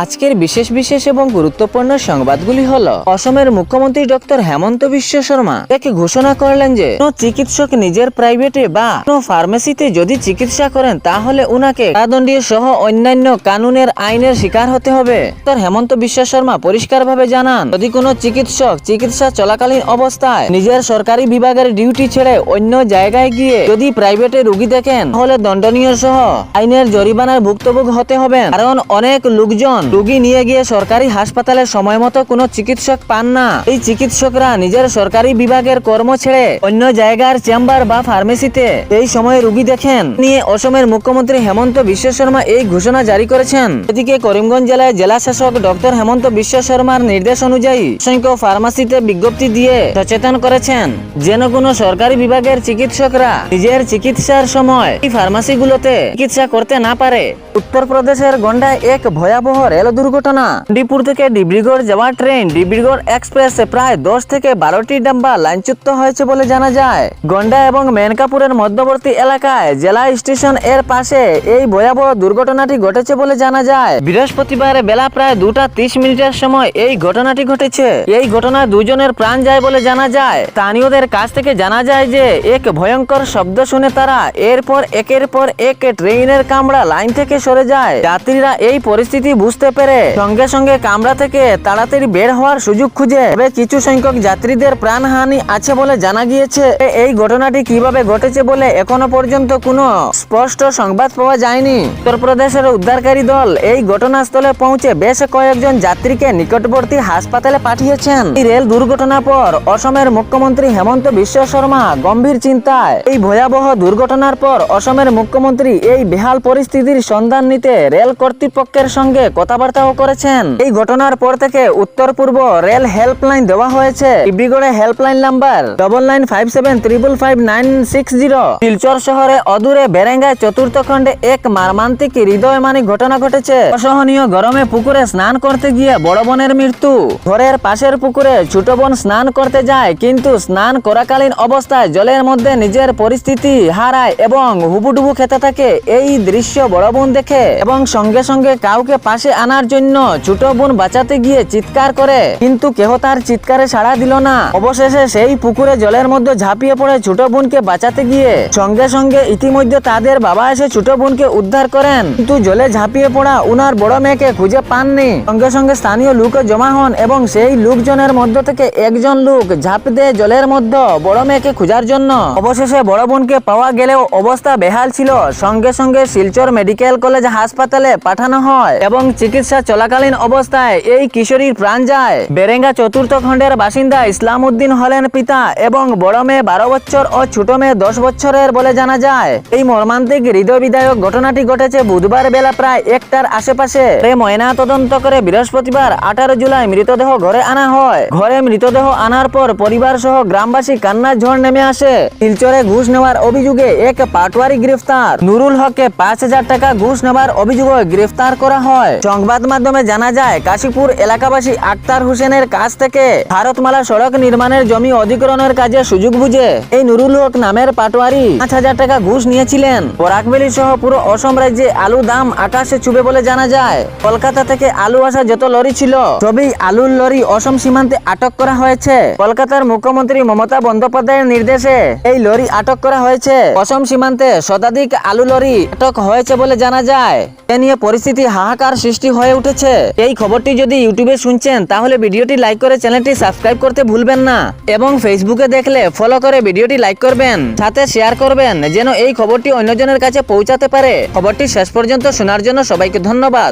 আজকের বিশেষ বিশেষ এবং গুরুত্বপূর্ণ সংবাদগুলি হল, অসমের মুখ্যমন্ত্রী ডক্টর হেমন্ত বিশ্ব শর্মা এক ঘোষণা করলেন যে, কোনো চিকিৎসক নিজের প্রাইভেটে বা কোনো ফার্মেসিতে যদি চিকিৎসা করেন, তাহলে উনাকে কারাদণ্ডীয় সহ অন্যান্য কানুনের আইনের শিকার হতে হবে। ডক্টর হেমন্ত বিশ্ব শর্মা পরিষ্কারভাবে জানান, যদি কোনো চিকিৎসক চিকিৎসা চলাকালীন অবস্থায় নিজের সরকারি বিভাগের ডিউটি ছেড়ে অন্য জায়গায় গিয়ে যদি প্রাইভেটে রুগী দেখেন, তাহলে দণ্ডনীয় সহ আইনের জরিমানার ভুক্তভোগ হতে হবে। কারণ অনেক লোকজন রুগী নিয়ে গিয়ে সরকারি হাসপাতালে সময় মতো কোনো চিকিৎসক পান না। এই চিকিৎসকরা নিজের সরকারি বিভাগের কর্ম ছেড়ে অন্য জায়গার চেম্বার বা ফার্মেসিতে এই সময় রুগী দেখেন। নিয়ে অসমের মুখ্যমন্ত্রী হেমন্ত বিশ্ব শর্মা এই ঘোষণা জারি করেছেন। এদিকে করিমগঞ্জ জেলায় জেলা শাসক ডক্টর হেমন্ত বিশ্ব শর্মার নির্দেশ অনুযায়ী অসংখ্য ফার্মাসিতে বিজ্ঞপ্তি দিয়ে সচেতন করেছেন। যেন কোনো সরকারি বিভাগের চিকিৎসকরা নিজের চিকিৎসার সময় এই ফার্মাসিগুলোতে চিকিৎসা করতে না পারে। উত্তরপ্রদেশের গন্ডায় এক ভয়াবহ রেল দুর্ঘটনা। ডিপুর থেকে ডিব্রুগড় যাওয়া ট্রেন ডিব্রুগড় এক্সপ্রেস প্রায় দশ থেকে বারোটি ডাম্বা লাইনচ্যুত হয়েছে বলে জানা যায়। গন্ডা এবং মেনকাপুরের মধ্যবর্তী এলাকায় জেলা স্টেশনের পাশে এই ভয়াবহ দুর্ঘটনাটি ঘটেছে বলে জানা যায়। বৃহস্পতিবার বেলা প্রায় দুটা তিরিশ মিনিটের সময় এই ঘটনাটি ঘটেছে। এই ঘটনায় দুজনের প্রাণ যায় বলে জানা যায়। স্থানীয়দের কাছ থেকে জানা যায় যে, এক ভয়ঙ্কর শব্দ শুনে তারা এরপর একের পর এক ট্রেনের কামড়া লাইন থেকে সরে যায়। যাত্রীরা এই পরিস্থিতি বুঝতে পেরে সঙ্গে সঙ্গে কামরা থেকে তাড়াতাড়ি বের হওয়ার সুযোগ খুঁজে তবে কিছু সংখ্যক যাত্রীদের প্রাণহানি আছে বলে জানা গিয়েছে। এই ঘটনাটি কীভাবে ঘটেছে বলে এখনও পর্যন্ত কোনো স্পষ্ট সংবাদ পাওয়া যায়নি। উত্তরপ্রদেশের উদ্ধারকারী দল এই ঘটনাস্থলে পৌঁছে বেশ কয়েকজন যাত্রীকে নিকটবর্তী হাসপাতালে পাঠিয়েছেন। এই রেল দুর্ঘটনার পর অসমের মুখ্যমন্ত্রী হেমন্ত বিশ্ব শর্মা গম্ভীর চিন্তায়। এই ভয়াবহ দুর্ঘটনার পর অসমের মুখ্যমন্ত্রী এই বেহাল পরিস্থিতির সন্ধান নিতে রেল কর্তৃপক্ষের সঙ্গে কথাবার্তাও করেছেন। এই ঘটনার পর থেকে উত্তর পূর্ব রেল হেল্পলাইন দেওয়া হয়েছে। ডিব্রুগড়ে helpline number double nine five seven five nine six zero Silchar শহরে অদূরে বেরেঙ্গায় চতুর্থ খণ্ডে এক মারমান্তিক হৃদয় মানিক ঘটনা ঘটেছে। অসহনীয় গরমে পুকুরে স্নান করতে গিয়ে বড় বোনের মৃত্যু। ঘরের পাশের পুকুরে ছোট বোন স্নান করতে যায়, কিন্তু স্নান করাকালীন অবস্থায় জলের মধ্যে নিজের পরিস্থিতি হারায় এবং হুবুডুবু খেতে থাকে। এই দৃশ্য বড় বোন দেখে এবং সঙ্গে সঙ্গে কাউকে পাশে আনার জন্য ছোট বোন বাঁচাতে গিয়ে চিৎকার করে। কিন্তু কেহ তার চিৎকারে সাড়া দিল না। অবশেষে সেই পুকুরে জলের মধ্যে ঝাঁপিয়ে পড়ে ছোট বোনকে বাঁচাতে গিয়ে সঙ্গে সঙ্গে ইতিমধ্যে তাদের বাবা এসে ছোট বোনকে উদ্ধার করেন। কিন্তু জলে ঝাঁপিয়ে পড়া উনার বড় মেয়েকে খুঁজে পাননি। সঙ্গে সঙ্গে স্থানীয় লোক জমা হন এবং সেই লোকজনের মধ্য থেকে একজন লোক ঝাঁপ দেয় জলের মধ্যে বড় মেয়েকে খোঁজার জন্য। অবশেষে বড় বোনকে পাওয়া গেলেও অবস্থা বেহাল ছিল। সঙ্গে সঙ্গে শিলচর মেডিকেল কলেজ হাসপাতালে পাঠানো হয় এবং চিকিৎসা চলাকালীন অবস্থায় এই কিশোরীর প্রাণ যায়। বেরেঙ্গা চতুর্থ খণ্ডের বাসিন্দা ইসলাম উদ্দিন হলেন পিতা এবং বড় মেয়ে বারো বছর ও ছোট মেয়ে দশ বছরের বলে জানা যায়। এই মর্মান্তিক হৃদয় বিদায়ক ঘটনাটি ঘটেছে বুধবার বেলা প্রায় একটার আশেপাশে। ময়না তদন্ত করে বৃহস্পতিবার আঠারো জুলাই মৃতদেহ ঘরে আনা হয়। ঘরে মৃতদেহ আনার পর পরিবার সহ গ্রামবাসী কান্নার ঝড় নেমে আসে। শিলচরে ঘুষ নেওয়ার অভিযোগে এক পাটোয়ারি গ্রেফতার। নুরুল হককে পাঁচ হাজার টাকা ঘুষ নেওয়ার অভিযোগে গ্রেফতার করা হয়। সংবাদ মাধ্যমে জানা যায়, কাশীপুর এলাকাবাসী আক্তার হোসেনের কাছ থেকে ভারতমালা সড়ক নির্মাণের জমি অধিগ্রহণের কাজে সুযোগ বুঝে এই নুরুল হক নামের পাটোয়ারি পাঁচ হাজার টাকা ঘুষ নিয়েছিলেন। বরাকবেলি সহ পুরো অসম রাজ্যে আলু দাম আকাশে চুবে বলে জানা যায়। কলকাতা থেকে আলু আসা যত লরি ছিল, সবই আলুর লরি অসম সীমান্তে আটক করা হয়েছে। কলকাতার মুখ্যমন্ত্রী মমতা বন্দ্যোপাধ্যায়ের নির্দেশে এই লরি আটক করা হয়েছে। অসম সীমান্তে শতাধিক আলু লরি আটক হয়েছে বলে জানা যায়। এ নিয়ে পরিস্থিতি হাহাকার সৃষ্টি হয়ে উঠেছে। এই খবরটি যদি ইউটিউবে শুনছেন, তাহলে ভিডিওটি লাইক করে চ্যানেলটি সাবস্ক্রাইব করতে ভুলবেন না এবং ফেসবুকে দেখলে ফলো করে ভিডিওটি লাইক করবেন। সাথে শেয়ার করবেন, যেন এই খবরটি অন্যজনের কাছে পৌঁছাতে পারে। খবরটি শেষ পর্যন্ত শোনার জন্য সবাইকে ধন্যবাদ।